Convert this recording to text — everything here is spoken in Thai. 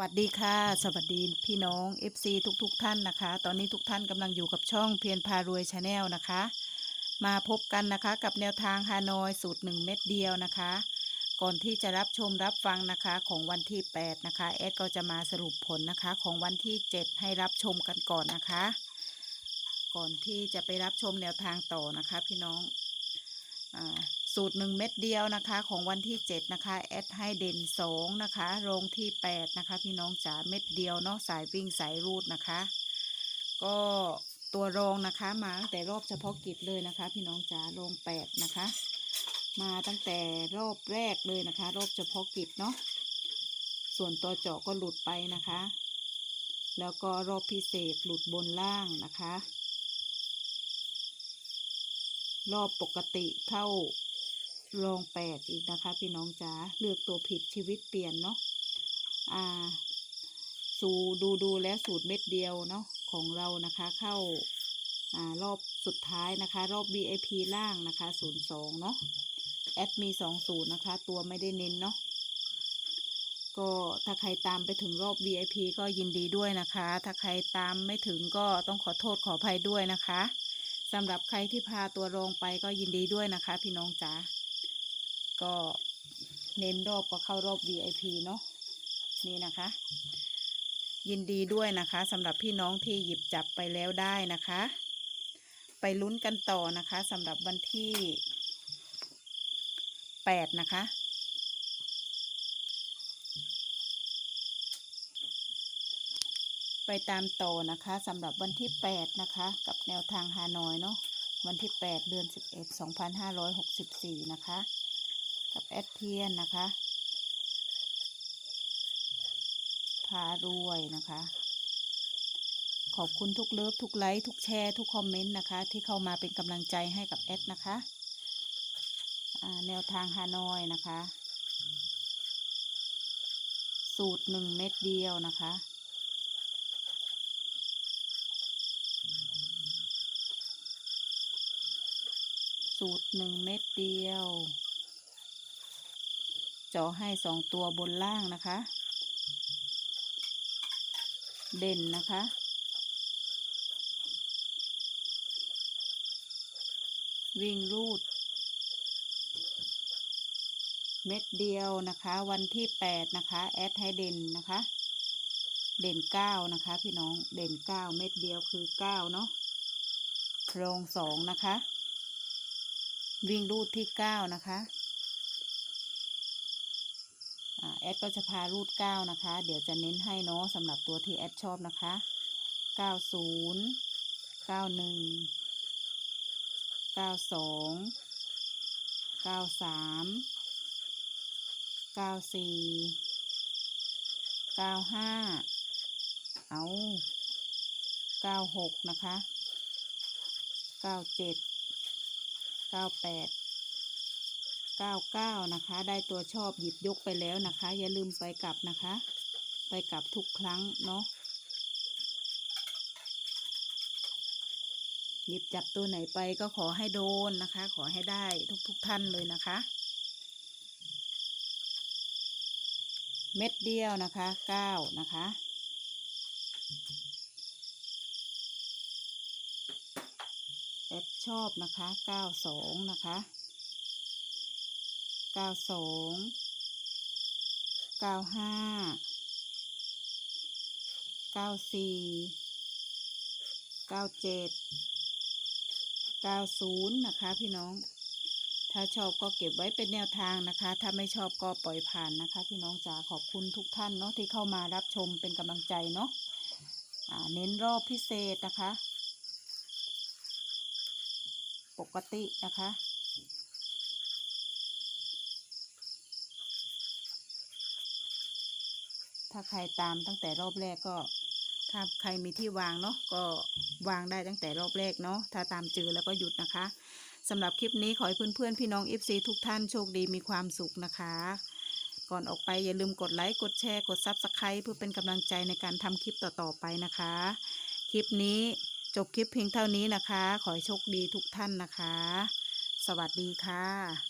วัสดีค่ะ สวัสดีพี่น้อง FC ทุกๆทท่านนะคะ ตอนนี้ทุกท่านกำลังอยู่กับช่องเพียรพารวยชาแนลนะคะ มาพบกันนะคะกับแนวทางฮานอยสูตร 1 เม็ดเดียวนะคะ ก่อนที่จะรับชมรับฟังนะคะของวันที่ 8 นะคะแอดก็จะมาสรุปผลนะคะของวันที่ 7 ให้รับชมกันก่อนนะคะ ก่อนที่จะไปรับชมแนวทางต่อนะคะ พี่น้องอา สูตร 1 เม็ดเดียวนะคะ ของวันที่ 7 นะคะแอดให้เด่น 2 นะคะลงที่ 8 นะคะ พี่น้องจ๋าเม็ดเดียวเนาะสายวิ่งสายรูดนะคะ ก็ตัวรองนะคะมาตั้งแต่รอบเฉพาะกิจเลยนะคะ พี่น้องจ๋าลง8 นะคะ มาตั้งแต่รอบแรกเลยนะคะ รอบเฉพาะกิจเนาะส่วนตัวเจาะก็หลุดไปนะคะ แล้วก็รอบพิเศษหลุดบนล่างนะคะ รอบปกติเข้า รองแปดอีกนะคะ พี่น้องจ๋าเลือกตัวผิดชีวิตเปลี่ยนเนาะอ่า สูดูดูแล้วสูตรเม็ดเดียวเนาะของเรานะคะเข้าอ่ารอบสุดท้ายนะคะ รอบ VIP ล่างนะคะศูนย์สองเนาะแอดมีสองศูนย์นะคะ ตัวไม่ได้เน้นเนาะก็ถ้าใครตามไปถึงรอบ VIP ก็ยินดีด้วยนะคะ ถ้าใครตามไม่ถึงก็ต้องขอโทษขออภัยด้วยนะคะสำหรับใครที่พาตัวรองไปก็ยินดีด้วยนะคะ พี่น้องจ๋า ก็เน้นรอบก็เข้ารอบ VIP เนาะนี่นะคะ ยินดีด้วยนะคะสำหรับพี่น้องที่หยิบจับไปแล้วได้นะคะ ไปลุ้นกันต่อนะคะสำหรับวันที่ 8 นะคะไปตามต่อนะคะสำหรับวันที่ 8 นะคะ กับแนวทางฮานอยเนาะวันที่ 8 เดือน 11 2564 นะคะ กับแอดเพียนนะคะ พารวยนะคะ ขอบคุณทุกเลิฟทุกไลค์ทุกแชร์ทุกคอมเมนต์นะคะ ที่เข้ามาเป็นกำลังใจให้กับแอดนะคะแนวทางฮานอยนะคะ สูตรหนึ่งเม็ดเดียวนะคะสูตรหนึ่งเม็ดเดียว จาะให้สองตัวบนล่างนะคะ เด่นนะคะ วิ่งรูด เม็ดเดียวนะคะ วันที่แปดนะคะ แอดให้เด่นนะคะ เด่นเก้านะคะ พี่น้อง เด่นเก้าเม็ดเดียวคือเก้าเนาะโรงสองนะคะ วิ่งรูดที่เก้านะคะอ่าแอ ดก็จะพารูดเก้านะคะ เดี๋ยวจะเน้นให้เนาะสำหรับตัวที่แอดชอบนะคะเก้าศูนย์เก้าหนึ่งเก้าสองเก้าสามเก้าสี่เก้าห้าเอาเก้าหกนะคะเก้าเจ็ดเก้าแปดเก้าเก้านะคะ ได้ตัวชอบหยิบยกไปแล้วนะคะ อย่าลืมไปกลับนะคะ ไปกลับทุกครั้งเนาะหยิบจับตัวไหนไปก็ขอให้โดนนะคะ ขอให้ได้ทุกๆทท่านเลยนะคะ เม็ดเดียวนะคะเก้านะคะแอดชอบนะคะเก้าสองนะคะ ก้าสองเก้าห้าเก้าสี่เก้าเจ็ดเก้าศูนย์นะคะพี่น้อง ถ้าชอบก็เก็บไว้เป็นแนวทางนะคะ ถ้าไม่ชอบก็ปล่อยผ่านนะคะ พี่น้องจ๋าขอบคุณทุกท่านเนาะที่เข้ามารับชมเป็นกำลังใจเนาะเน้นรอบพิเศษนะคะ ปกตินะคะ ถ้าใครตามตั้งแต่รอบแรกก็ ถ้าใครมีที่วางเนาะก็วางได้ตั้งแต่รอบแรกเนาะถ้าตามเจอแล้วก็หยุดนะคะสำหรับคลิปนี้ขอให้เพื่อนๆพี่น้อง FC ทุกท่านโชคดีมีความสุขนะคะ ก่อนออกไปอย่าลืมกดไลค์กดแชร์กด Subscribe เพื่อเป็นกำลังใจในการทำคลิปต่อๆไปนะคะ คลิปนี้จบคลิปเพียงเท่านี้นะคะ ขอให้โชคดีทุกท่านนะคะ สวัสดีค่ะ